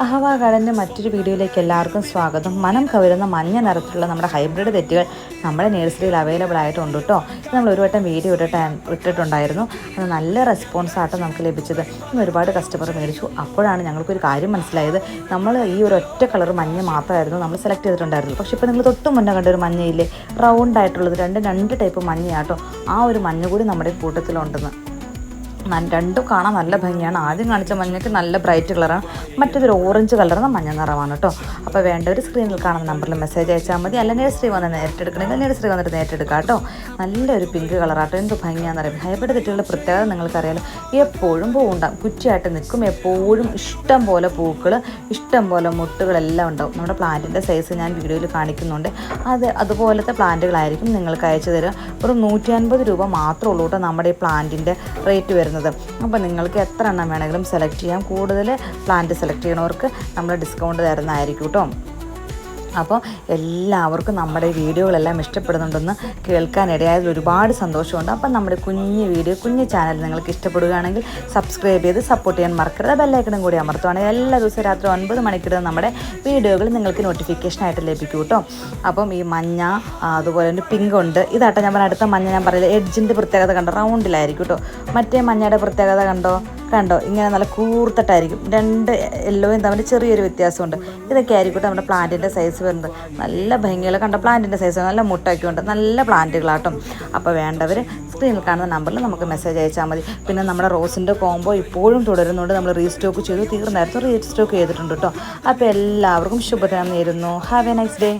അഹവ ഗാർഡന്റെ മറ്റൊരു വീഡിയോയിലേക്ക് എല്ലാവർക്കും സ്വാഗതം. മനം കവരുന്ന മഞ്ഞ നിറത്തിലുള്ള നമ്മുടെ ഹൈബ്രിഡ് തെറ്റുകൾ നമ്മുടെ നഴ്സറിയിൽ അവൈലബിൾ ആയിട്ടുണ്ട് കേട്ടോ നമ്മൾ ഒരു വട്ടം വീഡിയോ ഇട്ടിട്ട് ഇട്ടിട്ടുണ്ടായിരുന്നു. അത് നല്ല റെസ്പോൺസ് ആട്ടോ നമുക്ക് ലഭിച്ചത്. ഇന്ന് ഒരുപാട് കസ്റ്റമർ മേടിച്ചു. അപ്പോഴാണ് ഞങ്ങൾക്കൊരു കാര്യം മനസ്സിലായത്. നമ്മൾ ഈ ഒരു ഒറ്റ കളർ മഞ്ഞ മാത്രമായിരുന്നു നമ്മൾ സെലക്ട് ചെയ്തിട്ടുണ്ടായിരുന്നു പക്ഷേ ഇപ്പോൾ നിങ്ങൾ തൊട്ട് മുന്നേ കണ്ട ഒരു മഞ്ഞയില്ലേ? റൗണ്ട് ആയിട്ടുള്ളത്. രണ്ട് രണ്ട് ടൈപ്പ് മഞ്ഞയാട്ടോ ആ ഒരു മഞ്ഞ കൂടി നമ്മുടെ കൂട്ടത്തിലുണ്ടെന്ന്. രണ്ടും കാണാൻ നല്ല ഭംഗിയാണ്. ആദ്യം കാണിച്ച മഞ്ഞയ്ക്ക് നല്ല ബ്രൈറ്റ് കളറാണ് മറ്റേതൊരു ഓറഞ്ച് കളറുന്ന മഞ്ഞ നിറമാണ് കേട്ടോ അപ്പോൾ വേണ്ട ഒരു സ്ക്രീനിൽ കാണുന്ന നമ്പറിൽ മെസ്സേജ് അയച്ചാൽ മതി. അല്ല നേഴ്സറി വന്ന് നേരിട്ട് എടുക്കണമെങ്കിൽ നേഴ്സറി വന്നിട്ട് നേരിട്ട് എടുക്കാം കേട്ടോ നല്ലൊരു പിങ്ക് കളറാട്ടോ എന്ത് ഭംഗിയാണെന്ന് അറിയാം. ഹൈബ്രിഡ് തെറ്റുകളുടെ പ്രത്യേകത നിങ്ങൾക്കറിയാലോ. എപ്പോഴും പൂവുണ്ടാകും കുറ്റിയായിട്ട് നിൽക്കും. എപ്പോഴും ഇഷ്ടം പോലെ പൂക്കൾ ഇഷ്ടം പോലെ മുട്ടുകളെല്ലാം ഉണ്ടാവും. നമ്മുടെ പ്ലാന്റിന്റെ സൈസ് ഞാൻ വീഡിയോയിൽ കാണിക്കുന്നുണ്ട്. അത് അതുപോലത്തെ പ്ലാന്റുകളായിരിക്കും നിങ്ങൾക്ക് അയച്ചു തരിക ഒരു നൂറ്റി അൻപത് രൂപ മാത്രമേ ഉള്ളൂ കേട്ടോ നമ്മുടെ ഈ പ്ലാന്റിന്റെ റേറ്റ് വരുന്നത്. അപ്പോൾ നിങ്ങൾക്ക് എത്ര എണ്ണം വേണമെങ്കിലും സെലക്ട് ചെയ്യാം. കൂടുതൽ പ്ലാന്റ് സെലക്ട് ചെയ്യണവർക്ക് നമ്മൾ ഡിസ്കൗണ്ട് തരുന്നതായിരിക്കും കേട്ടോ അപ്പോൾ എല്ലാവർക്കും നമ്മുടെ വീഡിയോകളെല്ലാം ഇഷ്ടപ്പെടുന്നുണ്ടെന്ന് കേൾക്കാനിടയായതിൽ ഒരുപാട് സന്തോഷമുണ്ട്. അപ്പം നമ്മുടെ കുഞ്ഞ് വീഡിയോ കുഞ്ഞ് ചാനൽ നിങ്ങൾക്ക് ഇഷ്ടപ്പെടുകയാണെങ്കിൽ സബ്സ്ക്രൈബ് ചെയ്ത് സപ്പോർട്ട് ചെയ്യാൻ മറക്കരുത്. ബെല്ലൈക്കണും കൂടി അമർത്തുവാണെങ്കിൽ എല്ലാ ദിവസവും രാത്രി ഒൻപത് മണിക്കിടുന്ന നമ്മുടെ വീഡിയോകൾ നിങ്ങൾക്ക് നോട്ടിഫിക്കേഷനായിട്ട് ലഭിക്കും കേട്ടോ. അപ്പം ഈ മഞ്ഞ അതുപോലെ തന്നെ പിങ്ക് ഉണ്ട്. ഇതാട്ടെ ഞാൻ പറഞ്ഞ അടുത്ത മഞ്ഞ. ഞാൻ പറയില്ല എഡ്ജിന്റെ പ്രത്യേകത കണ്ടോ? റൗണ്ടിലായിരിക്കും കേട്ടോ. മറ്റേ മഞ്ഞയുടെ പ്രത്യേകത കണ്ടോ? കണ്ടോ? ഇങ്ങനെ നല്ല കൂർത്തിട്ടായിരിക്കും. രണ്ട് യെല്ലോയും തമ്മിൽ ചെറിയൊരു വ്യത്യാസമുണ്ട്. ഇതൊക്കെ ആയിരിക്കും നമ്മുടെ പ്ലാന്റിന്റെ സൈസ് വരുന്നത്. നല്ല ഭംഗിയുള്ള കണ്ട? പ്ലാന്റിന്റെ സൈസ് നല്ല മുട്ടൊക്കെ ഉണ്ട്. നല്ല പ്ലാന്റുകളാട്ടും. അപ്പോൾ വേണ്ടവർ സ്ക്രീനിൽ കാണുന്ന നമ്പറിൽ നമുക്ക് മെസ്സേജ് അയച്ചാൽ മതി. പിന്നെ നമ്മുടെ റോസിന്റെ കോംബോ ഇപ്പോഴും തുടരുന്നുണ്ട്. നമ്മൾ റീസ്റ്റോക്ക് ചെയ്തു. തീർന്നായിരുന്നു റീസ്റ്റോക്ക് ചെയ്തിട്ടുണ്ട് കേട്ടോ അപ്പോൾ എല്ലാവർക്കും ശുഭദിനം നേരുന്നു. Have A nice day